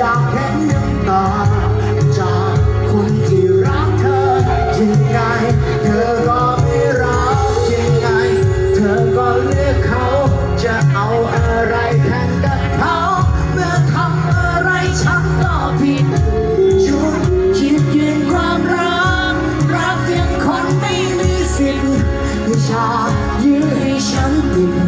อยากเห็นน้ำตา จากคนที่รักเธอยังไง เธอก็ไม่รักยังไง เธอก็เลือกเขาจะเอาอะไรแทนกับเขาเมื่อทำอะไรฉันก็ผิดจุดคิดยืนความรัก รักเพียงคนไม่มีสิทธิ์วิชายื้อให้ฉันติด